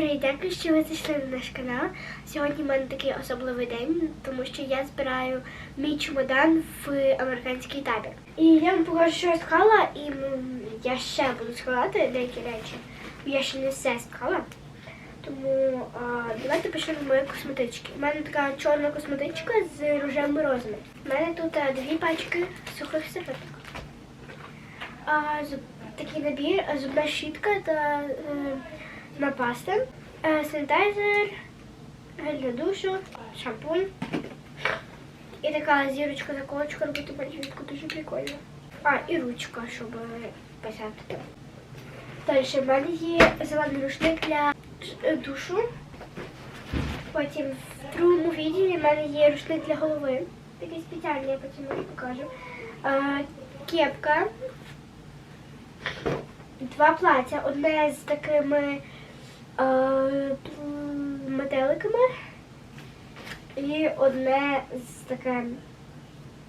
привіт, дякую, що ви зайшли на наш канал. Сьогодні в мене такий особливий день, тому що я збираю мій чемодан в американський табір. І я вам покажу, що я склала, і я ще буду складати деякі речі. Я ще не все склала. Тому а, давайте почнемо з моєї косметички. У мене така чорна косметичка з рожевими розами. У мене тут а, дві пачки сухих серветок. А, такий набір, а, зубна щітка та е, на паста, е, санітайзер, гель для душу, шампунь. І така зірочка заколочка робити бальчинку дуже прикольно. А, і ручка, щоб писати. Далі в мене є зелений рушник для е, душу. Потім в другому відділі в мене є рушник для голови. Такий спеціальний, я потім вам покажу. Е, кепка. Два плаття. Одне з такими е, метеликами. І одне з таке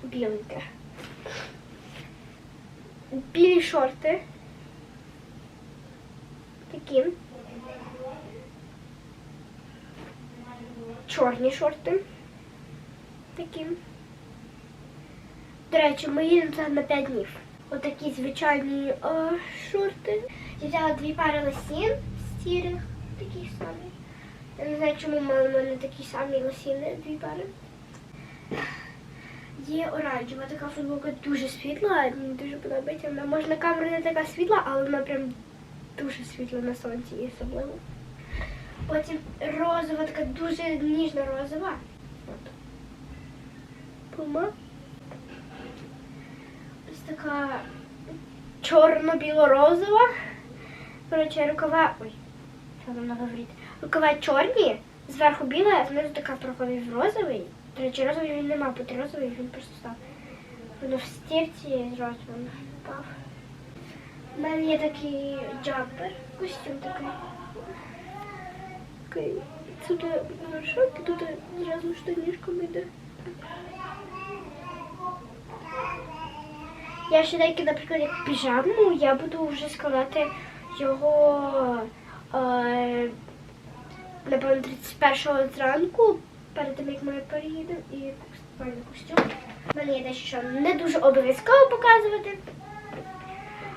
біленьке. Білі шорти. Такі. Чорні шорти. Такі. До речі, ми їдемо на 5 днів. Отакі звичайні е, шорти. Я взяла дві пари лосін сірих, такі самі. Я не знаю, чому в мене такі самі лосіни, дві пари. Є оранжева така футболка дуже світла, мені дуже подобається. Вона може на камері не така світла, але вона прям дуже світла на сонці і особливо. Потім розова, така дуже ніжна розова. От. Пума. Ось така чорно-біло-розова. Коротше, рукава. Ой, там говорити? Рукава чорні, зверху біла, знизу така проходить в розовий. До речі, розовий він нема бути розовий, він просто став. Воно в стірці з розовим впав. У мене є такий джампер, костюм такий. Такий. Тут вершок, і тут зразу штанішками йде. Я ще деякі, наприклад, як піжаму, я буду вже складати його, е, напевно, 31-го зранку, перед тим, як ми переїдемо, і спальний костюм. У мене є дещо, що не дуже обов'язково показувати.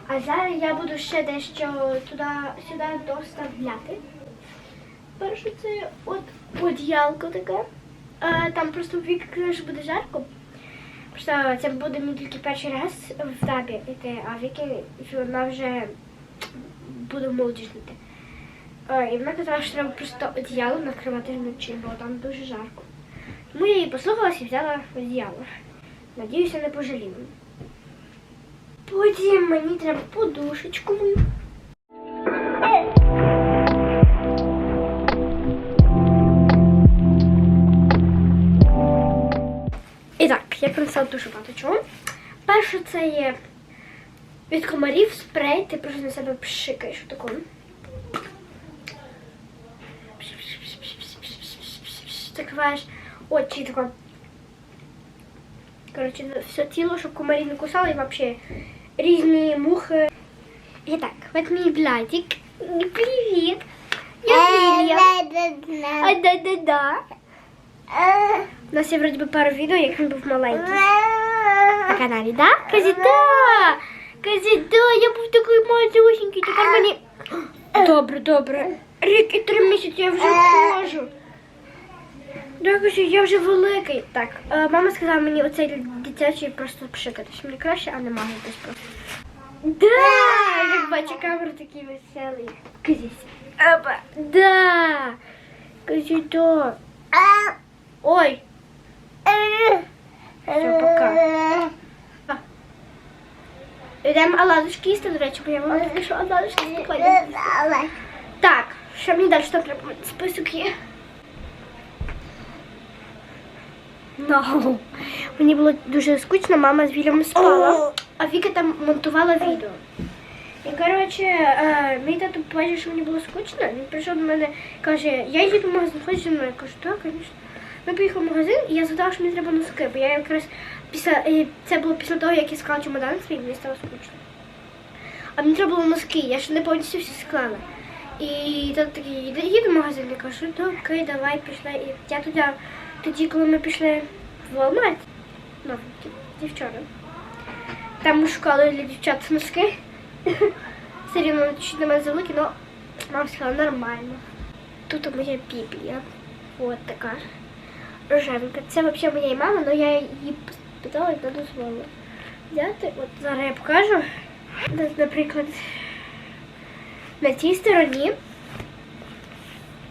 А зараз я буду ще дещо сюди доставляти. Перше це от одіялко таке. Там просто казала, що буде жарко. Просто це буде мій тільки перший раз в табір іти, а Віки вона вже буде молодіжнити. І вона казала, що треба просто одіяло накривати вночі, бо там дуже жарко. Тому я її послухалася і взяла одіяло. Надіюся, не пожалію. Потім мені треба подушечку мою. І так, я принесла дуже багато чого. Перше це є від комарів спрей, ти просто на себе пшикаєш таку. Закриваєш очі тако. Коротше, все тіло, щоб комарі не кусали і взагалі різні мухи. І так, от мій Владик. Привіт. Я Лілія. А да-да-да. У нас є вроді би пару відео, як він був маленький. На каналі, да? Казі, да! Казі, да, я був такий малюсенький, тепер мені... Добре, добре. Рік і три місяці я вже ходжу. Да, кажу, я вже великий. Так, е, мама сказала мені оцей дитячий просто пшикатись. Мені краще, а не мама десь просто. Да! Як бачу, камера такий веселий. Казісь. Опа, да! Казі, да. Ой. Все, пока. Йдемо оладушки їсти, до речі, бо я вам тільки що оладушки спокійно. Так, що мені далі там треба? Список є. No. Мені було дуже скучно, мама з Вілем спала, а Віка там монтувала відео. І коротше, е, мій тато побачив, що мені було скучно. Він прийшов до мене каже, я їду в магазин, хочеш зі мною? Я кажу, так, звісно. Ми поїхали в магазин, і я згадала, що мені треба носки, бо я якраз після е, це було після того, як я склала чемодан свій, мені стало скучно. А мені треба було носки, я ще не повністю всі склала. І тут такий їде в магазин, я кажу, ну окей, давай пішли. І я тоді, тоді, коли ми пішли в Walmart, ну, дівчата, там ми шукали для дівчат носки. Все рівно чуть на мене великі, але мама сказала нормально. Тут моя біблія. От така. Рожевенька. Це взагалі моєї мами, але я її спитала і не дозволила. Взяти. От зараз я покажу. Наприклад, на цій стороні,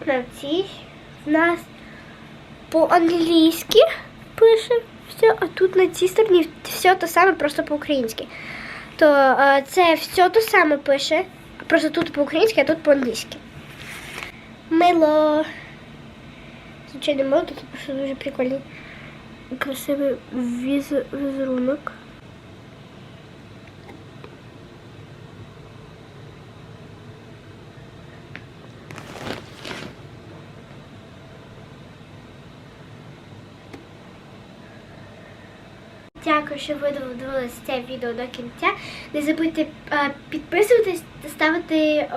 на цій в нас по-англійськи пише все, а тут на цій стороні все те саме, просто по-українськи. То е, це все те саме пише, просто тут по-українськи, а тут по-англійськи. Мило. Звичайно, мило, тут пише дуже прикольний. Красивий віз... візерунок. Дякую, що ви додивилися це відео до кінця. Не забудьте е, підписуватись та ставити е,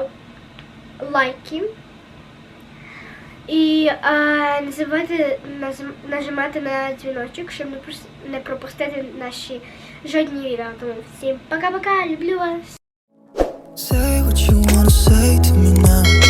лайки. І е, не забувайте нажимати на дзвіночок, щоб не пропустити наші жодні відео. Тому всім пока-пока, люблю вас! Say what you wanna say to me now.